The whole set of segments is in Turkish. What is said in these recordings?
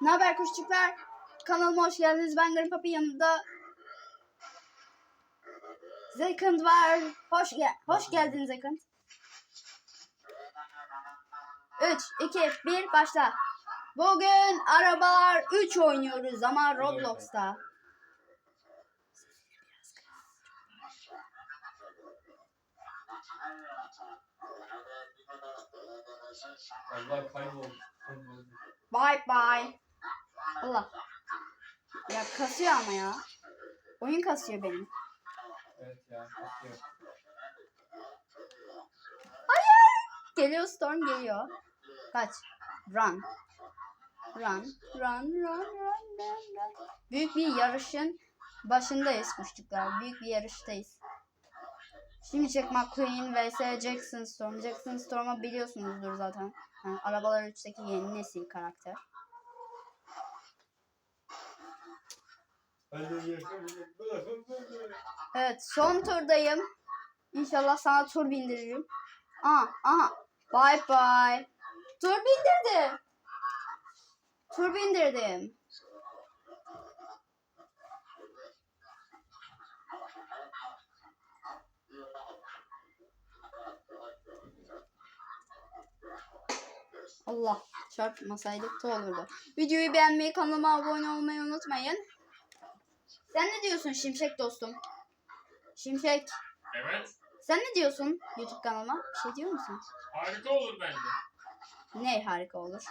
Ne haber kuşçuklar? Kanalıma hoş geldiniz. Ben Green Papi yanında Zekant var. Hoş gel hoş geldin Zekant. 3 2 1 başla. Bugün arabalar 3 oynuyoruz ama Roblox'ta. Allah kayboldu. kayboldu. Bye bye. Allah. Ya kasıyor ama ya. Oyun kasıyor benim. Evet ya. Bakıyor. Geliyor Storm geliyor. Kaç. Run. Run. Run. Run. Run. Run. Run. Büyük bir yarışın başındayız kuşçuklar. Büyük bir yarıştayız. Şimdi Jack McQueen vs Jackson Storm. Jackson Storm'u biliyorsunuzdur zaten. Ha, Arabalar 3'teki yeni nesil karakter. Evet son turdayım. İnşallah sana tur bindiririm. Aa, aha. Bye bye. Tur bindirdim. Tur bindirdim. Allah çarpmasaydık da olurdu. Videoyu beğenmeyi, kanalıma abone olmayı unutmayın. Sen ne diyorsun Şimşek dostum? Şimşek. Evet. Sen ne diyorsun YouTube kanalıma? Bir şey diyor musun? Harika olur bence. Ne harika olur?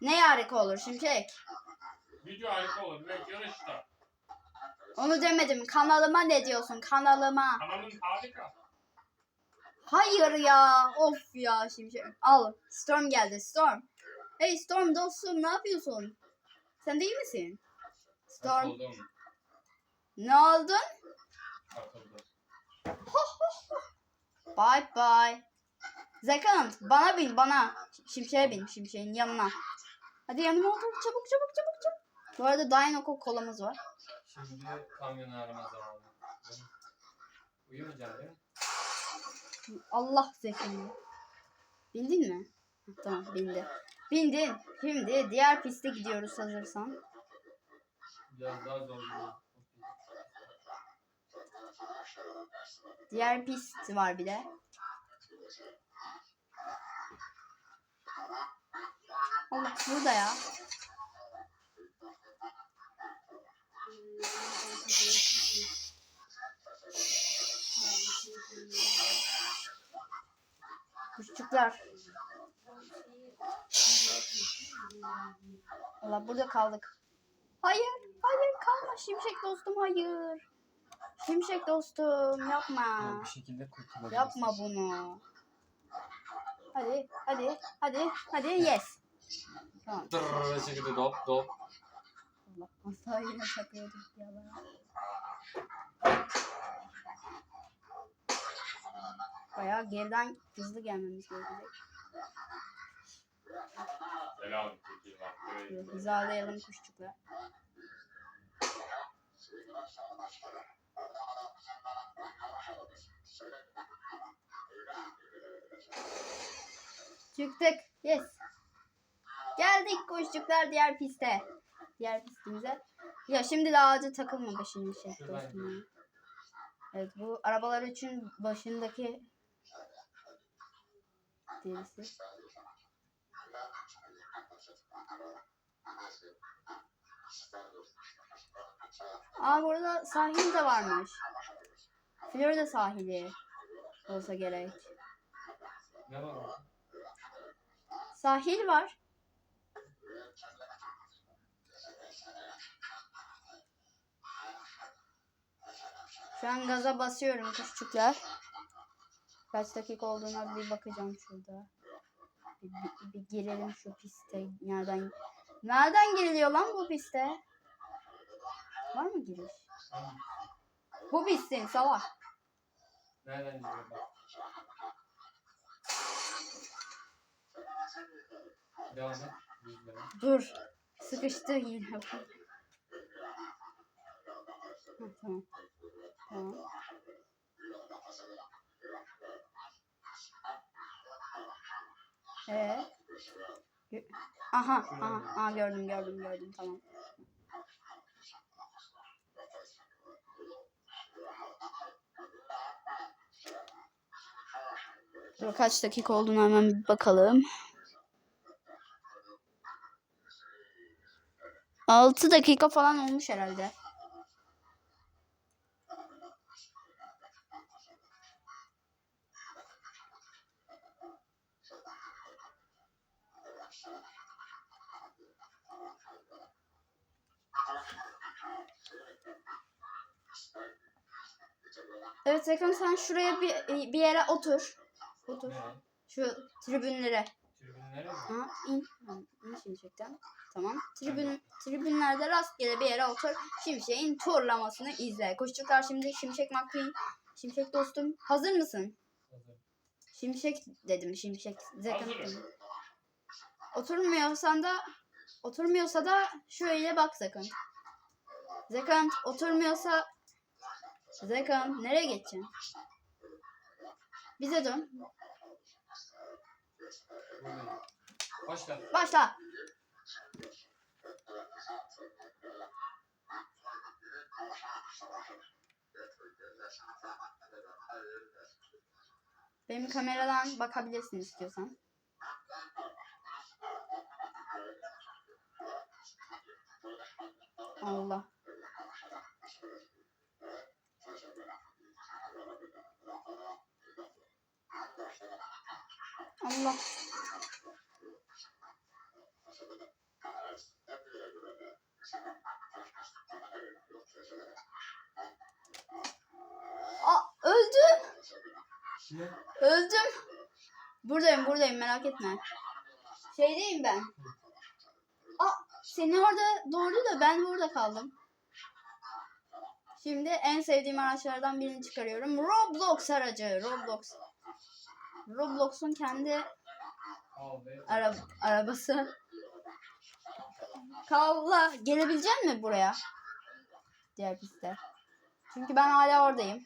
Ne harika olur Şimşek? Video harika olur ve yarışta. Onu demedim. Kanalıma ne diyorsun? Kanalıma. Kanalın harika. Hayır ya. Of ya Şimşek. Al. Storm geldi. Storm. Hey Storm dostum ne yapıyorsun? Sen değil misin? Storm. Takıldım. Ne oldun? Takıldım. Bye bye. Zekant bana bin bana. Şimşek'e bin. Şimşek'in yanına. Hadi yanıma otur. Çabuk çabuk çabuk çabuk. Bu arada Dino kolamız var. Şimdi kamyonu arama zamanı. Uyumayacaksın değil mi? Allah zekini. Bindin mi? Tamam bindi. Bindin. Şimdi diğer piste gidiyoruz hazırsan. Biraz daha zor. Diğer pist var bir de. Allah burada ya. Kuşçuklar. Allah burada kaldık. Hayır, hayır kalma Şimşek dostum hayır. Şimşek dostum yapma. Bir şekilde kurtulabilirsin. Yapma bunu. Hadi, hadi, hadi, hadi, yes. Tamam. Dırrrr şekilde dop dop. Allah masaya yine takıyorduk ya. lan. Bayağı geriden hızlı gelmemiz gerekecek. Selam. Hizalayalım kuşçuklar. Çıktık. Yes. Geldik kuşçuklar diğer piste. Diğer pistimize. Ya şimdi de ağaca takılma başının şey dostum. Evet bu arabalar için başındaki derisi. Aa burada sahil de varmış. Florida sahili olsa gerek. Ne var? Sahil var. Şu an gaza basıyorum kuşçuklar. Kaç dakika olduğuna bir bakacağım şurada. Bir, bir, bir girelim şu piste. Nereden Nereden giriliyor lan bu piste? Var mı giriş? Bu pistin salak. Nereden. Devam et. Dur. Sıkıştı yine. Tamam. Tamam. Gö- Aha, aha, aha gördüm, gördüm, gördüm. Tamam. Dur kaç dakika olduğunu hemen bir bakalım. 6 dakika falan olmuş herhalde. Evet Zekan sen şuraya bir, bir yere otur. Otur. Şu tribünlere. Tribünlere mi? Ha, in. İn şimşekten. Tamam. Tribün, tribünlerde rastgele bir yere otur. Şimşek'in turlamasını izle. Koştuklar şimdi Şimşek McQueen. Şimşek dostum. Hazır mısın? Hazır. Şimşek dedim. Şimşek. Zekan. Hazırım. Oturmuyorsan da oturmuyorsa da şöyle bak Zekan. Zekan oturmuyorsa Zekan nereye geçeceksin? Bize dön. Başla. Başla. Benim kameradan bakabilirsin istiyorsan. Allah. Allah. Aa, öldüm. Ne? Öldüm. Buradayım buradayım merak etme. Şeydeyim ben. Seni orada doğru da ben burada kaldım. Şimdi en sevdiğim araçlardan birini çıkarıyorum. Roblox aracı. Roblox. Roblox'un kendi ara arabası. Kavla gelebilecek mi buraya? Diğer piste. Çünkü ben hala oradayım.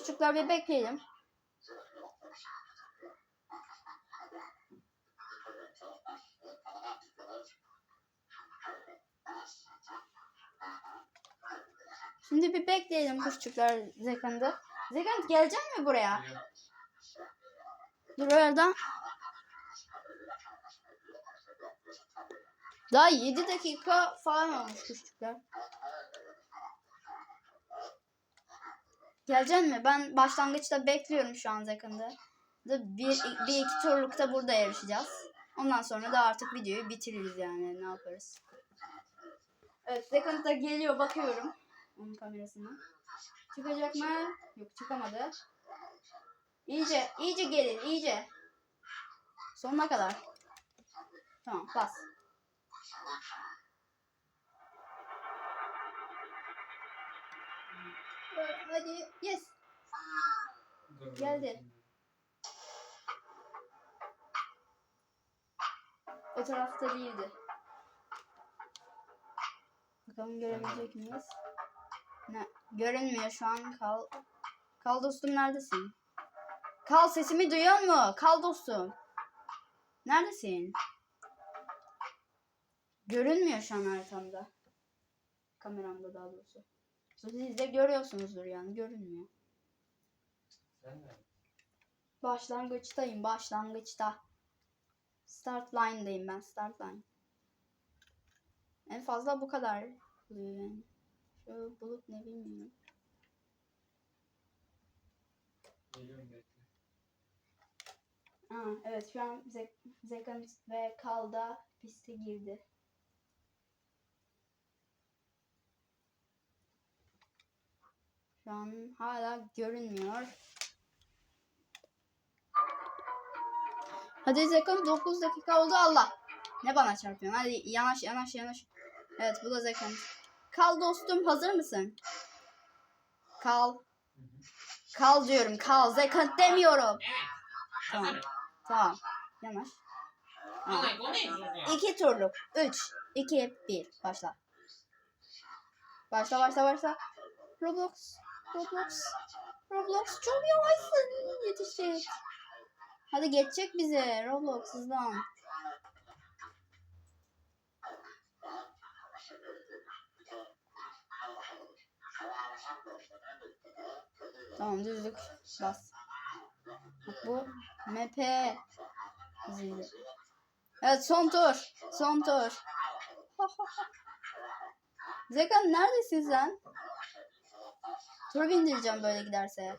Kuşçuklar bir bekleyelim. Şimdi bir bekleyelim kuşçuklar Zekanda. Zekand gelecek mi buraya? Dur orada. Daha 7 dakika falan olmuş kuşçuklar. Gelecek mi? Ben başlangıçta bekliyorum şu an Zekanda. Da bir, bir iki turlukta burada yarışacağız. Ondan sonra da artık videoyu bitiririz yani. Ne yaparız? Evet Zekanda da geliyor bakıyorum. Onun kamerasına. Çıkacak mı? Yok çıkamadı. İyice, iyice gelin, iyice. Sonuna kadar. Tamam, bas. Hadi, yes. Geldi. O tarafta değildi. Bakalım görebilecek miyiz? Ne? Görünmüyor şu an. Kal. Kal dostum neredesin? Kal sesimi duyuyor mu? Kal dostum. Neredesin? Görünmüyor şu an haritamda. Kameramda daha doğrusu. Siz de görüyorsunuzdur yani. Görünmüyor. Başlangıçtayım. Başlangıçta. Start line'dayım ben. Start line. En fazla bu kadar oluyor yani. Şu bulut ne bilmiyorum. Aa, evet şu an Zek Zekan ve Kalda piste girdi. Şu an hala görünmüyor. Hadi Zekan 9 dakika oldu Allah. Ne bana çarpıyorsun? Hadi yanaş yanaş yanaş. Evet bu da Zekan. Kal dostum hazır mısın? Kal. Kal diyorum kal. Zekan demiyorum. Tamam. Tamam. Yanaş. Ya. İki turluk. Üç, iki, bir. Başla. Başla başla başla. Roblox. Roblox. Roblox çok yavaşsın. Yetişecek. Hadi geçecek bize. Roblox hızlan. Tamam düzlük. Bas. Bak bu MP. Hızıydı. Evet son tur. Son tur. Zekan neredesin sen? Tur bindireceğim böyle giderse.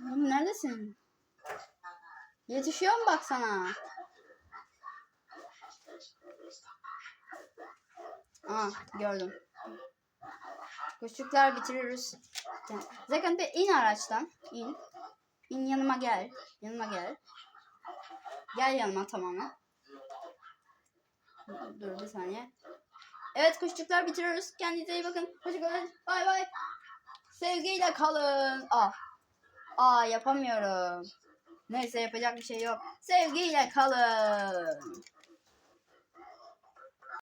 Oğlum neredesin? Yetişiyorum bak sana. Aa gördüm. Küçükler bitiriyoruz. Zekan bir in araçtan. İn. İn yanıma gel. Yanıma gel. Gel yanıma tamamen. Dur bir saniye. Evet kuşçuklar bitiriyoruz. Kendinize iyi bakın. Hoşçakalın. Bay bay. Sevgiyle kalın. Aa. Aa yapamıyorum. Neyse yapacak bir şey yok. Sevgiyle kalın.